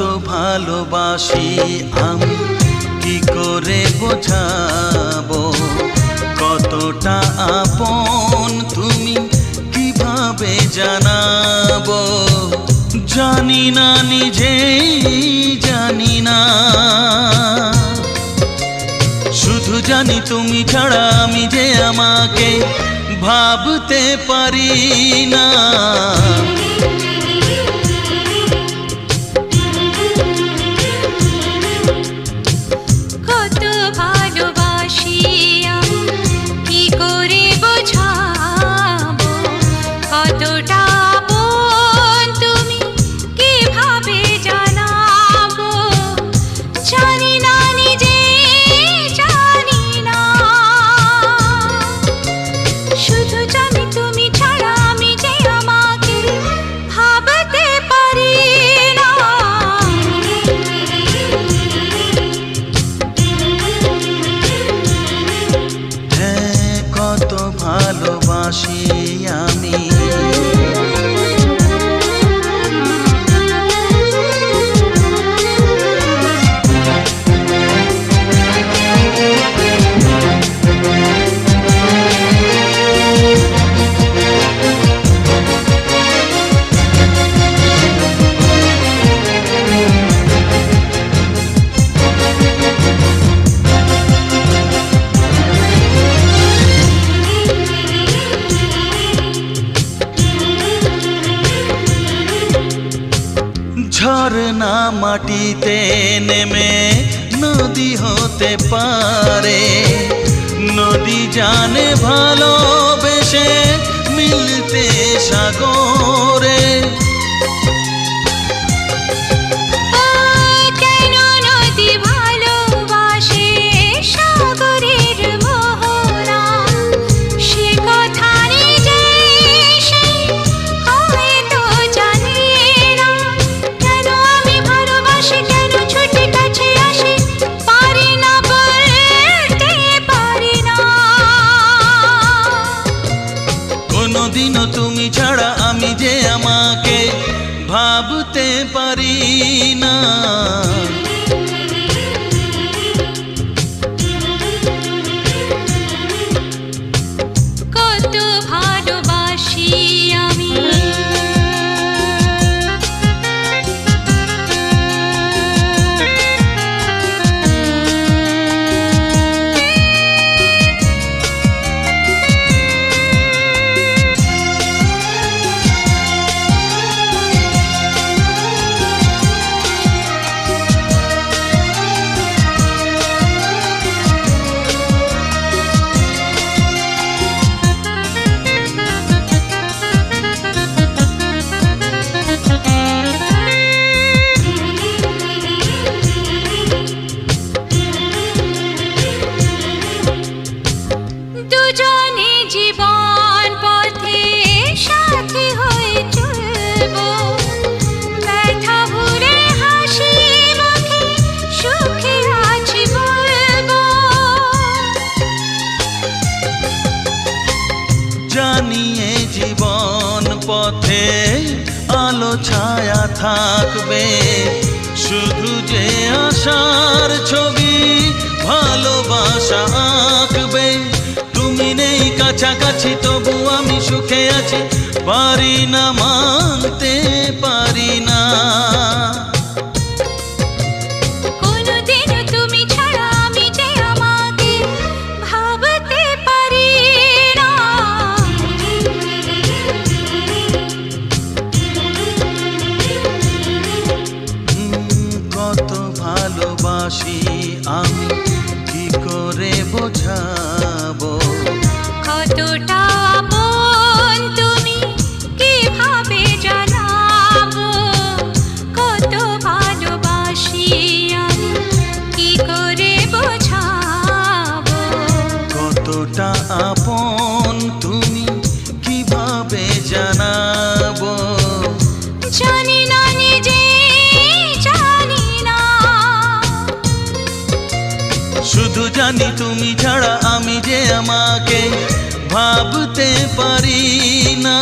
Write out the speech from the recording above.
কত ভালোবাসি আমি, কি করে বোঝাবো? কতটা আপন তুমি কীভাবে জানাব? জানি না, নিজেই জানি না। শুধু জানি তুমি ছাড়া আমি যে আমাকে ভাবতে পারি না। ভালোবাসি ঝর্ণা মাটিতে নেমে নদী হতে পারে। নদী জানে ভালোবেসে মিলতে সাগরে। জানিয়ে জীবন পথে আলো, ছায়া থাকবে। শুধু যে আশার ছবি ভালোবাসা আঁকবে। তুমি নেই কাছাকাছি, তবু আমি সুখে আছি। পারি না মানতে বোঝাবো? কতটা আপন তুমি কীভাবে জানাব? কত ভালোবাসি আমি কি করে বোঝাবো? কতটা আপন তুমি কীভাবে জানাব? জানি জানি তুমি ছাড়া আমি যে আমাকে ভাবতে পারি না।